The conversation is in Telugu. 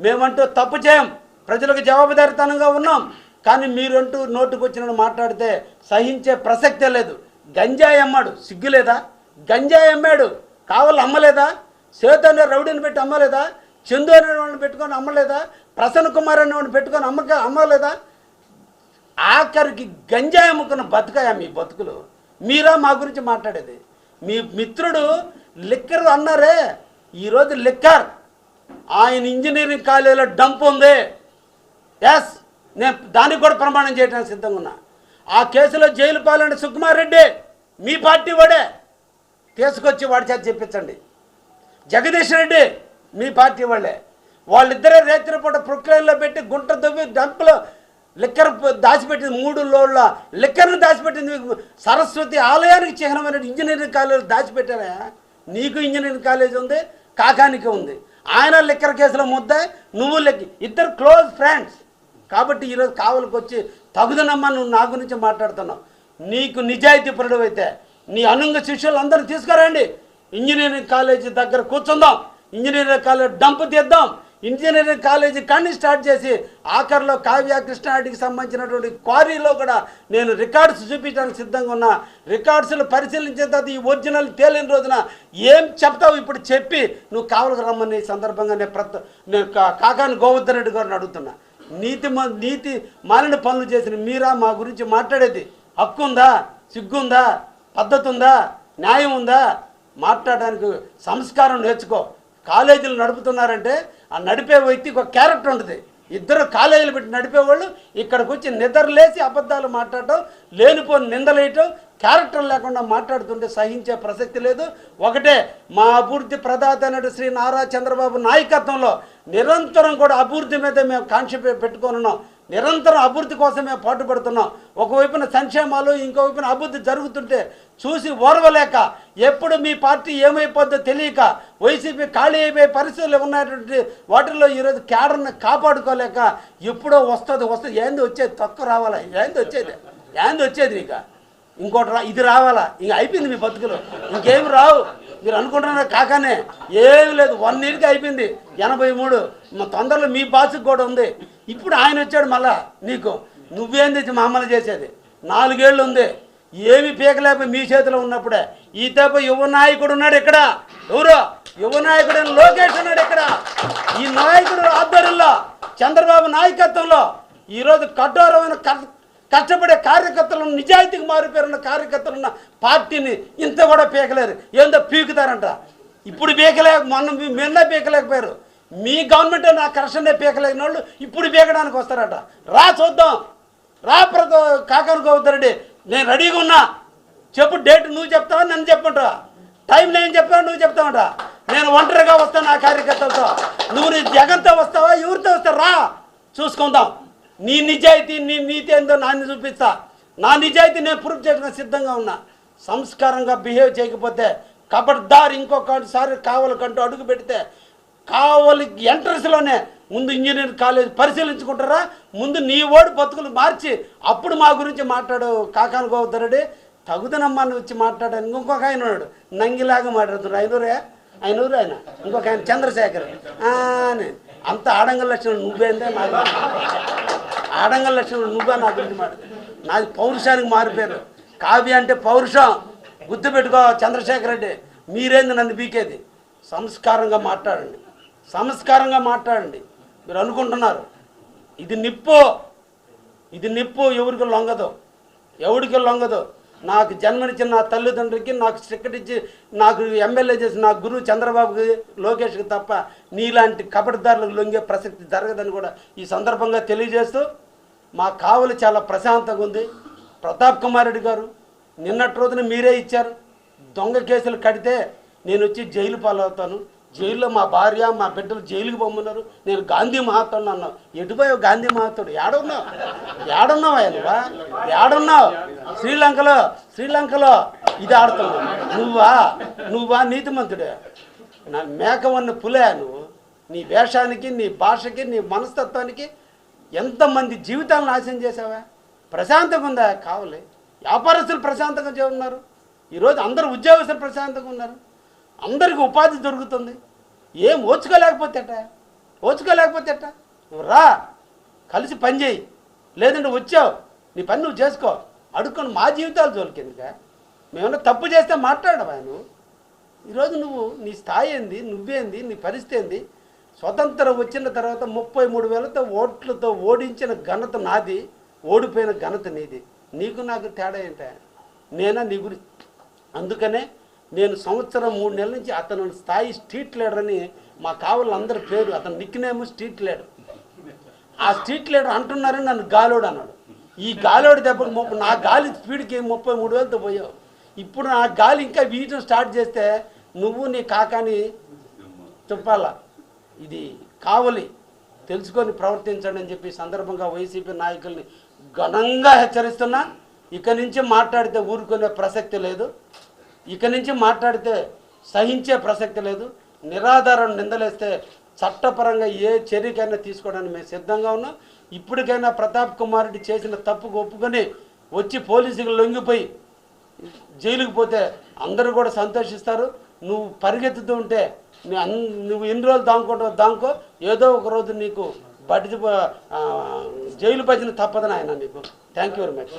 మేమంటూ తప్పు చేయం. ప్రజలకు జవాబుదారితనంగా ఉన్నాం. కానీ మీరంటూ నోటుకు మాట్లాడితే సహించే ప్రసక్తే లేదు. గంజాయి అమ్మాడు. సిగ్గు లేదా గంజాయి అమ్మాడు. కావాలి అమ్మలేదా? సేతు అనే రౌడీని పెట్టి అమ్మలేదా? చందు అనేవాడిని పెట్టుకొని అమ్మలేదా? ప్రసన్న కుమార్ అనేవాడిని పెట్టుకొని అమ్మక అమ్మలేదా? ఆఖరికి గంజాయి అమ్ముకున్న బతుకాయా మీ బతుకులు. మీరా మా గురించి మాట్లాడేది. మీ మిత్రుడు లిక్కర్ అన్నారే. ఈరోజు లిక్కర్. ఆయన ఇంజనీరింగ్ కాలేజీలో డంప్ ఉంది. ఎస్ నేను దానికి కూడా ప్రమాణం చేయడానికి సిద్ధంగా ఉన్నా. ఆ కేసులో జైలు పాలైన సుకుమార్ రెడ్డి మీ పార్టీ వాడే. తీసుకొచ్చి వాడి చేత చెప్పించండి. జగదీష్ రెడ్డి మీ పార్టీ వాళ్ళే. వాళ్ళిద్దరే రేత్రిపూట ప్రొక్లైన్లో పెట్టి గుంట దువ్వి డంప్లో లిక్కర్ దాచిపెట్టింది. మూడు లోళ్ళ లిక్కర్ను దాచిపెట్టింది. మీకు సరస్వతి ఆలయానికి చిహ్నమైన ఇంజనీరింగ్ కాలేజీలు దాచిపెట్టారా? నీకు ఇంజనీరింగ్ కాలేజ్ ఉంది కాకానికి ఉంది. ఆయన లిక్కర్ కేసులో ముద్ద నువ్వు లెక్క ఇద్దరు క్లోజ్ ఫ్రెండ్స్. కాబట్టి ఈరోజు కావలికి వచ్చి తగుదనమ్మా నువ్వు నా గురించి మాట్లాడుతున్నావు. నీకు నిజాయితీ పరుడు అయితే నీ అనుంగ శిష్యులందరూ తీసుకురండి. ఇంజనీరింగ్ కాలేజీ దగ్గర కూర్చుందాం. ఇంజనీరింగ్ కాలేజ్ డంప్ తీద్దాం. ఇంజనీరింగ్ కాలేజీ కానీ స్టార్ట్ చేసి ఆఖరిలో కావ్య కృష్ణారెడ్డికి సంబంధించినటువంటి క్వారీలో కూడా నేను రికార్డ్స్ చూపించడానికి సిద్ధంగా ఉన్నా. రికార్డ్స్లు పరిశీలించిన తర్వాత ఈ ఒరిజినల్ తేలిన రోజున ఏం చెప్తావు ఇప్పుడు చెప్పి నువ్వు కావలకు రమ్మని సందర్భంగా నేను ప్రత నేను కాకాని గోవర్ధన్ రెడ్డి గారిని అడుగుతున్నా. నీతి మ- నీతి మాలిన పనులు చేసిన మీరా మా గురించి మాట్లాడేది హక్కు ఉందా? సిగ్గుందా పద్ధతి ఉందా? న్యాయం ఉందా? మాట్లాడడానికి సంస్కారం నేర్చుకో. కాలేజీలు నడుపుతున్నారంటే ఆ నడిపే వ్యక్తికి ఒక క్యారెక్టర్ ఉంటుంది. ఇద్దరు కాలేజీలు పెట్టి నడిపేవాళ్ళు ఇక్కడికి వచ్చి నిద్రలేసి అబద్ధాలు మాట్లాడటం లేనిపోని నిందలేయటం క్యారెక్టర్ లేకుండా మాట్లాడుతుంటే సహించే ప్రసక్తి లేదు. ఒకటే మా అభివృద్ధి ప్రదాత నటు శ్రీ నారా చంద్రబాబు నాయకత్వంలో నిరంతరం కూడా అభివృద్ధి మీద మేము కాంక్ష పెట్టుకోనున్నాం నిరంతరం అభివృద్ధి కోసమే పాటుపడుతున్నాం. ఒకవైపున సంక్షేమాలు ఇంకోవైపున అభివృద్ధి జరుగుతుంటే చూసి ఓర్వలేక ఎప్పుడు మీ పార్టీ ఏమైపోద్దో తెలియక వైసీపీ ఖాళీ అయిపోయే పరిస్థితులు ఉన్నటువంటి వాటిల్లో ఈరోజు క్యాడర్ని కాపాడుకోలేక ఎప్పుడో వస్తుంది వస్తుంది. ఏంది వచ్చేది? తక్కువ రావాలా? ఏంది వచ్చేది? ఏంది వచ్చేది ఇక ఇంకోటి రా ఇది రావాలా? ఇంక అయిపోయింది మీ బతుకులు. ఇంకేమి రావు. మీరు అనుకుంటున్నారు కాకనే. ఏమి లేదు. వన్ ఇయర్కి అయిపోయింది. ఎనభై మూడు. మా తొందరలో మీ బాసుకు కూడా ఉంది. ఇప్పుడు ఆయన వచ్చాడు మళ్ళా నీకు. నువ్వేంది మా అమ్మలు చేసేది? నాలుగేళ్ళు ఉంది. ఏమి పీకలేకపోయి మీ చేతిలో ఉన్నప్పుడే. ఈ తప్ప యువ నాయకుడు ఉన్నాడు ఇక్కడ. ఎవరు? యువ నాయకుడు లోకేష్ ఉన్నాడు ఇక్కడ. ఈ నాయకుడు ఆధ్వర్యంలో చంద్రబాబు నాయకత్వంలో ఈరోజు కఠోరమైన కష్టపడే కార్యకర్తలను నిజాయితీకి మారిపోయిన కార్యకర్తలు ఉన్న పార్టీని ఇంత కూడా పీకలేరు. ఏందో పీకుతారంట. ఇప్పుడు పీకలేక మొన్న మీ- నిన్న పీకలేకపోయారు. మీ గవర్నమెంట్ నా కరెక్షన్నే పీకలేని వాళ్ళు ఇప్పుడు పీకడానికి వస్తారట. రా చూద్దాం. రా ప్ర కాకను గౌతరెడ్డి నేను రెడీగా ఉన్నా. చెప్పు డేట్ నువ్వు చెప్తావా నన్ను చెప్పంటావా టైం నేను చెప్పావు నువ్వు చెప్తావంట? నేను ఒంటరిగా వస్తాను నా కార్యకర్తలతో. నువ్వు నీ జగన్తో వస్తావా ఎవరితో వస్తావు? రా చూసుకుందాం. నీ నిజాయితీ నీ నీతి ఏందో నాన్ని చూపిస్తా. నా నిజాయితీ నేను ప్రూఫ్ చేయడానికి సిద్ధంగా ఉన్నా. సంస్కారంగా బిహేవ్ చేయకపోతే కబడ్దార్ ఇంకొకసారి కావాలకంటూ అడుగు పెడితే కావలి ఎంట్రన్స్లోనే ముందు ఇంజనీరింగ్ కాలేజ్ పరిశీలించుకుంటారా? ముందు నీ ఓడి బతుకులు మార్చి అప్పుడు మా గురించి మాట్లాడు కాకాను గోవర్ధనుడి. తగుదనమ్మాన్ని వచ్చి మాట్లాడాను. ఇంకొక ఆయన ఉన్నాడు. నంగిలాగా మాట్లాడుతున్నాడు. ఐనూరే ఐనూరు ఆయన. ఇంకొక ఆయన చంద్రశేఖర్. అని. అంత ఆడంగ లక్షణం నువ్వేందే నాకు ఆడంగ లక్షణం నువ్వే నా గురించి మాట నాది పౌరుషానికి మారిపోయారు కావ్య అంటే పౌరుషం. గుర్తుపెట్టుకో చంద్రశేఖర్ రెడ్డి. మీరేంది నన్ను బీకేది? సంస్కారంగా మాట్లాడండి. సంస్కారంగా మాట్లాడండి. మీరు అనుకుంటున్నారు. ఇది నిప్పు. ఇది నిప్పు ఎవరికి లొంగదు. ఎవరికి లొంగదు. నాకు జన్మనిచ్చిన నా తల్లిదండ్రులకి నాకు చిక్కటిచ్చి ఇచ్చి నాకు ఎమ్మెల్యే చేసిన నా గురువు చంద్రబాబుకి లోకేష్కి తప్ప నీలాంటి కబడ్దారులకు లొంగే ప్రసక్తి జరగదని కూడా ఈ సందర్భంగా తెలియజేస్తూ మా కావలి చాలా ప్రశాంతంగా ఉంది. ప్రతాప్ కుమార్ రెడ్డి గారు నిన్నటి రోజున మీరే ఇచ్చారు. దొంగ కేసులు కడితే నేను వచ్చి జైలు పాలవుతాను. జైల్లో మా భార్య మా బిడ్డలు జైలుకి పంపున్నారు నేను గాంధీ మహాత్ముడు అన్నావు ఎటుపోయావు గాంధీ మహాత్ముడు? ఏడున్నావు? ఏడున్నావు నువ్వా? ఏడున్నావు? శ్రీలంకలో శ్రీలంకలో ఇది ఆడుతున్నావు. నువ్వా? నువ్వా నీతిమంతుడే? నా మేకవన్న పులే నువ్వు. నీ వేషానికి నీ భాషకి నీ మనస్తత్వానికి ఎంతమంది జీవితాలను నాశనం చేసావా ప్రశాంతంగా ఉందా? కావాలి. వ్యాపారస్తులు ప్రశాంతంగా చే- ఉన్నారు. ఈరోజు అందరు ఉద్యోగస్తులు ప్రశాంతంగా ఉన్నారు. అందరికీ ఉపాధి దొరుకుతుంది. ఏం ఓచుకోలేకపోతేట ఓచుకోలేకపోతే ఎట్టా? నువ్వు రా కలిసి పని చేయి. లేదంటే వచ్చావు నీ పని నువ్వు చేసుకో. అడుక్కొని మా జీవితాలు జోలికి మేమన్నా తప్పు చేస్తే మాట్లాడవా నువ్వు? ఈరోజు నువ్వు నీ స్థాయి ఏంది నువ్వేంది నీ పరిస్థితి ఏంది? స్వతంత్రం వచ్చిన తర్వాత ముప్పై మూడు వేలతో ఓట్లతో ఓడించిన ఘనత నాది ఓడిపోయిన ఘనత నీది. నీకు నాకు తేడా ఏంట? నేనా నీ గురించి అందుకనే నేను సంవత్సరం మూడు నెలల నుంచి అతను స్థాయి స్ట్రీట్ లీడర్ అని మా కావాలందరి పేరు అతను నిక్నేము స్ట్రీట్ లీడర్ ఆ స్ట్రీట్ లీడర్ అంటున్నారని నన్ను గాలోడు అన్నాడు. ఈ గాలోడి దెబ్బకు ముప్ప నా గాలి స్పీడ్కి ముప్పై మూడు వేలతో పోయావు. ఇప్పుడు నా గాలి ఇంకా వీయటం స్టార్ట్ చేస్తే నువ్వు నీ కాకాని చెప్పాలా ఇది కావలి తెలుసుకొని ప్రవర్తించండి అని చెప్పి సందర్భంగా వైసీపీ నాయకుల్ని ఘనంగా హెచ్చరిస్తున్నా. ఇక నుంచి మాట్లాడితే ఊరుకునే ప్రసక్తి లేదు. ఇక నుంచి మాట్లాడితే సహించే ప్రసక్తి లేదు. నిరాధారణ నిందలేస్తే చట్టపరంగా ఏ చర్యకైనా తీసుకోవడానికి మేము సిద్ధంగా ఉన్నాం. ఇప్పటికైనా ప్రతాప్ కుమార్ రెడ్డి చేసిన తప్పుకు ఒప్పుకొని వచ్చి పోలీసులు లొంగిపోయి జైలుకి పోతే అందరూ కూడా సంతోషిస్తారు. నువ్వు పరిగెత్తుతూ ఉంటే నువ్వు ఎన్ని రోజులు దాంకుంటావు దాంకో ఏదో ఒక రోజు నీకు బట్టి జైలు భజన తప్పదని ఆయన నీకు. Thank you very much